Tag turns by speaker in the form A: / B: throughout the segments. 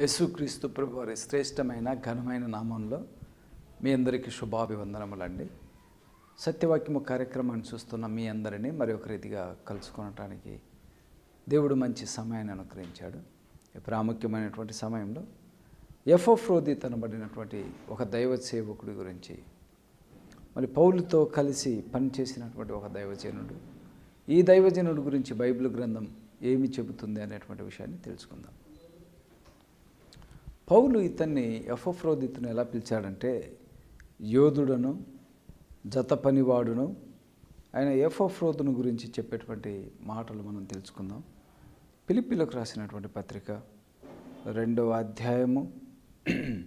A: యేసుక్రీస్తు ప్రభు వారి శ్రేష్టమైన ఘనమైన నామంలో మీ అందరికీ శుభాభివందనములండి. సత్యవాక్యము కార్యక్రమాన్ని చూస్తున్న మీ అందరినీ మరి ఒక రీతిగా కలుసుకొనటానికి దేవుడు మంచి సమయాన్ని అనుగ్రహించాడు. ప్రాముఖ్యమైనటువంటి సమయంలో ఎఫ్ఎఫ్రోది తనబడినటువంటి ఒక దైవ సేవకుడి గురించి మరి పౌలుతో కలిసి పనిచేసినటువంటి ఒక దైవజనుడు ఈ దైవజనుడి గురించి బైబిల్ గ్రంథం ఏమి చెబుతుంది అనేటువంటి విషయాన్ని తెలుసుకుందాం. పౌలు ఇతన్ని ఎఫ్ఎఫ్రోదిత్తును ఎలా పిలిచాడంటే యోధుడను జత పనివాడును ఆయన ఎఫ్ఎఫ్రోదును గురించి చెప్పేటువంటి మాటలు మనం తెలుసుకుందాం. పిలిపిలకు రాసినటువంటి పత్రిక రెండవ అధ్యాయము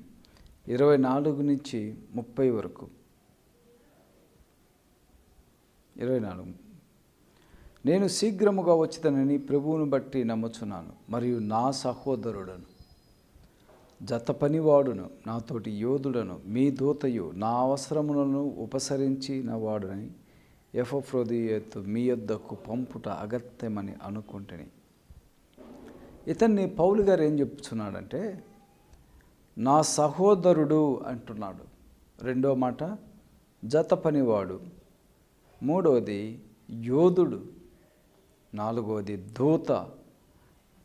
A: ఇరవై నాలుగు నుంచి ముప్పై వరకు. ఇరవై నాలుగు. నేను శీఘ్రముగా వచ్చితనని ప్రభువును బట్టి నమ్ముచున్నాను మరియు నా సహోదరుడను. జత పనివాడును నాతోటి యోధుడను మీ దూతయు నా అవసరములను ఉపసరించిన వాడునని ఎఫ్రోదియత్తు మీ యొద్దకు పంపుట అగత్యమని అనుకుంటుని. ఇతన్ని పౌలు గారు ఏం చెప్తున్నాడంటే నా సహోదరుడు అంటున్నాడు. రెండో మాట జత పనివాడు మూడవది యోధుడు. నాలుగవది దూత.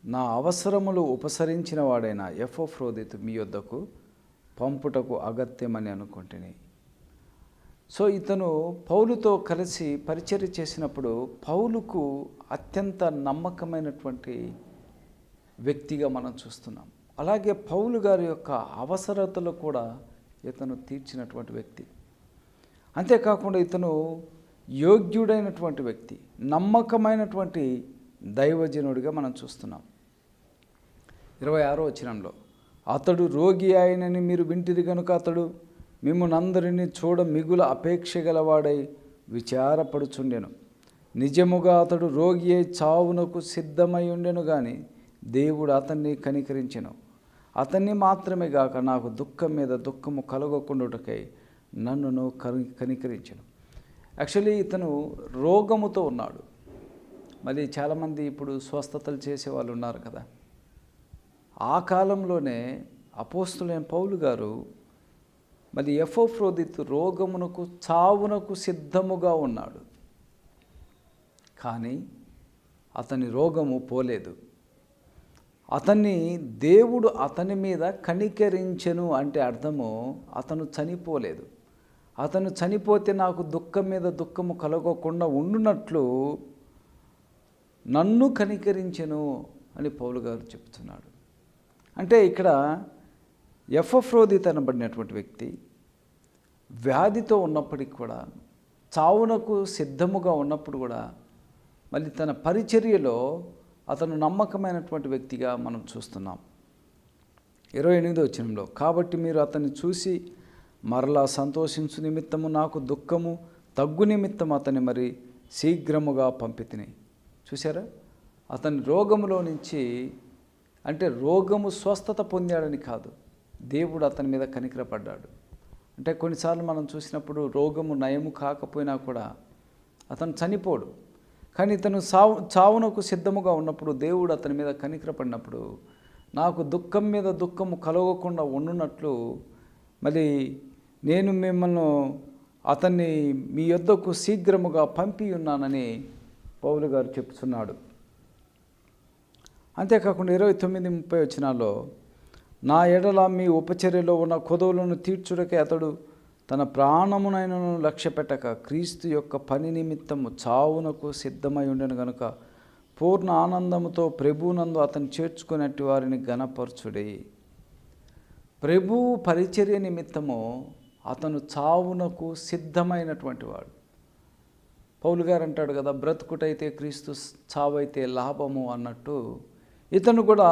A: నా అవసరములు ఉపసరించిన వాడైన ఎఫోఫ్రోదిత్ మీ యొద్దకు పంపుటకు అగత్యమని అనుకుంటుని. సో ఇతను పౌలుతో కలిసి పరిచర్య చేసినప్పుడు పౌలుకు అత్యంత నమ్మకమైనటువంటి వ్యక్తిగా మనం చూస్తున్నాం. అలాగే పౌలు గారి యొక్క అవసరతలు కూడా ఇతను తీర్చినటువంటి వ్యక్తి. అంతేకాకుండా ఇతను యోగ్యుడైనటువంటి వ్యక్తి నమ్మకమైనటువంటి దైవజనుడిగా మనం చూస్తున్నాం. ఇరవై ఆరో వచనంలో అతడు రోగి ఆయనని మీరు వింటిరి కనుక అతడు మిమ్మల్ని అందరినీ చూడ మిగుల అపేక్ష గలవాడై విచారపడుచుండెను. నిజముగా అతడు రోగి అయి చావునకు సిద్ధమై ఉండెను కానీ దేవుడు అతన్ని కనికరించెను. అతన్ని మాత్రమే గాక నాకు దుఃఖం మీద దుఃఖము కలగకుండాటకై నన్నును కని కనికరించను. యాక్చువల్లీ ఇతను రోగముతో ఉన్నాడు. మళ్ళీ చాలామంది ఇప్పుడు స్వస్థతలు చేసే వాళ్ళు ఉన్నారు కదా. ఆ కాలంలోనే అపోస్తులైన పౌలు గారు మరి ఎఫోఫ్రోదిత్ రోగమునకు చావునకు సిద్ధముగా ఉన్నాడు. కానీ అతని రోగము పోలేదు. అతన్ని దేవుడు అతని మీద కనికరించెను అంటే అర్థము అతను చనిపోలేదు. అతను చనిపోతే నాకు దుఃఖం మీద దుఃఖము కలగకుండా ఉండునట్లు నన్ను కనికరించెను అని పౌలు గారు చెప్తున్నాడు. అంటే ఇక్కడ ఎఫ్ఎఫ్రోది తనబడినటువంటి వ్యక్తి వ్యాధితో ఉన్నప్పటికి కూడా చావునకు సిద్ధముగా ఉన్నప్పుడు కూడా మళ్ళీ తన పరిచర్యలో అతను నమ్మకమైనటువంటి వ్యక్తిగా మనం చూస్తున్నాం. ఇరవై ఎనిమిదో వచ్చినంలో కాబట్టి మీరు అతన్ని చూసి మరలా సంతోషించు నిమిత్తము నాకు దుఃఖము తగ్గు నిమిత్తం అతని మరి శీఘ్రముగా పంపితిని. చూసారా అతని రోగములో నుంచి అంటే రోగము స్వస్థత పొందాడని కాదు దేవుడు అతని మీద కనికరపడ్డాడు. అంటే కొన్నిసార్లు మనం చూసినప్పుడు రోగము నయము కాకపోయినా కూడా అతను చనిపోడు. కానీ ఇతను సావు చావునకు సిద్ధముగా ఉన్నప్పుడు దేవుడు అతని మీద కనికరపడినప్పుడు నాకు దుఃఖం మీద దుఃఖము కలగకుండా ఉండునట్లు మరి నేను మిమ్మల్ని అతన్ని మీ యొద్దకు శీఘ్రముగా పంపి ఉన్నానని పౌలు గారు చెప్తున్నాడు. అంతేకాకుండా ఇరవై తొమ్మిది ముప్పై వచ్చినాలో నా ఎడల మీ ఉపచర్యలో ఉన్న కొదవులను తీర్చుడకే అతడు తన ప్రాణమునైనను లక్ష్య పెట్టక క్రీస్తు యొక్క పని నిమిత్తము చావునకు సిద్ధమై ఉండను గనుక పూర్ణ ఆనందముతో ప్రభునందు అతను చేర్చుకునేటి వారిని గణపరచుడే ప్రభు పరిచర్య నిమిత్తము అతను చావునకు సిద్ధమైనటువంటి వాడు. పౌలు గారు అంటాడు కదా బ్రతుకుటైతే క్రీస్తు చావైతే లాభము అన్నట్టు ఇతను కూడా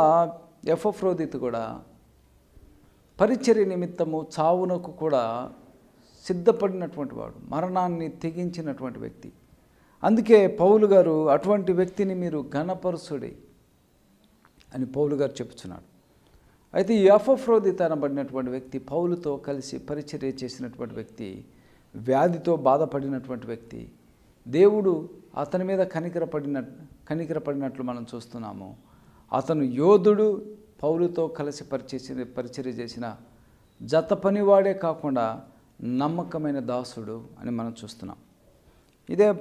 A: ఎఫ్ఎఫ్రోదిత్ కూడా పరిచర్య నిమిత్తము చావునకు కూడా సిద్ధపడినటువంటి వాడు మరణాన్ని తెగించినటువంటి వ్యక్తి. అందుకే పౌలు గారు అటువంటి వ్యక్తిని మీరు ఘనపరుసుడి అని పౌలు గారు చెప్తున్నాడు అయితే ఈ అఫఫ్రోదిత అనబడినటువంటి వ్యక్తి పౌలుతో కలిసి పరిచర్య చేసినటువంటి వ్యక్తి వ్యాధితో బాధపడినటువంటి వ్యక్తి దేవుడు అతని మీద కనికరపడిన కనికరపడినట్లు మనం చూస్తున్నాము. అతను యోధుడు పౌలుతో కలిసి పరిచయ పరిచర్య చేసిన జత పనివాడే కాకుండా నమ్మకమైన దాసుడు అని మనం చూస్తున్నాం. ఇదే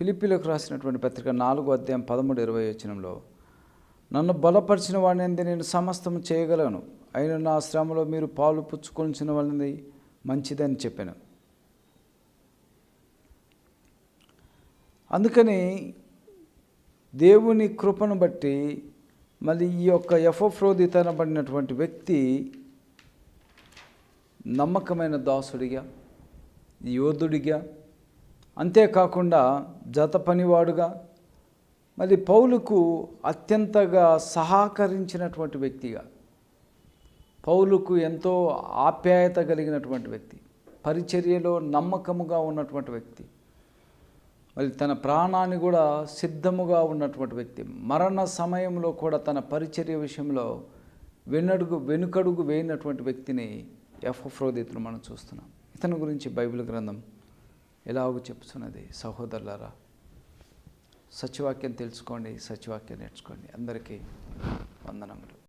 A: పిలిపిలకు రాసినటువంటి పత్రిక నాలుగు అధ్యాయం పదమూడు ఇరవై వచనంలో నన్ను బలపరిచిన వాడిని నేను సమస్తం చేయగలను. అయిన నా శ్రమలో మీరు పాలు పుచ్చుకొనిచిన వాళ్ళని మంచిదని చెప్పాను. అందుకని దేవుని కృపను బట్టి మళ్ళీ ఈ యొక్క ఎఫోఫ్రోదితనబడినటువంటి వ్యక్తి నమ్మకమైన దాసుడిగా యోధుడిగా అంతేకాకుండా జత పనివాడుగా మరి పౌలుకు అత్యంతగా సహకరించినటువంటి వ్యక్తిగా పౌలుకు ఎంతో ఆప్యాయత కలిగినటువంటి వ్యక్తి పరిచర్యలో నమ్మకముగా ఉన్నటువంటి వ్యక్తి. మరి తన ప్రాణాన్ని కూడా సిద్ధముగా ఉన్నటువంటి వ్యక్తి. మరణ సమయంలో కూడా తన పరిచర్య విషయంలో వెనడుగు వెనుకడుగు వేయినటువంటి వ్యక్తిని ఎఫ్రోదితులు మనం చూస్తున్నాం. ఇతని గురించి బైబిల్ గ్రంథం ఎలాగో చెప్తున్నది సహోదరులారా సత్యవాక్యం తెలుసుకోండి సత్యవాక్యం నేర్చుకోండి. అందరికీ వందనములు.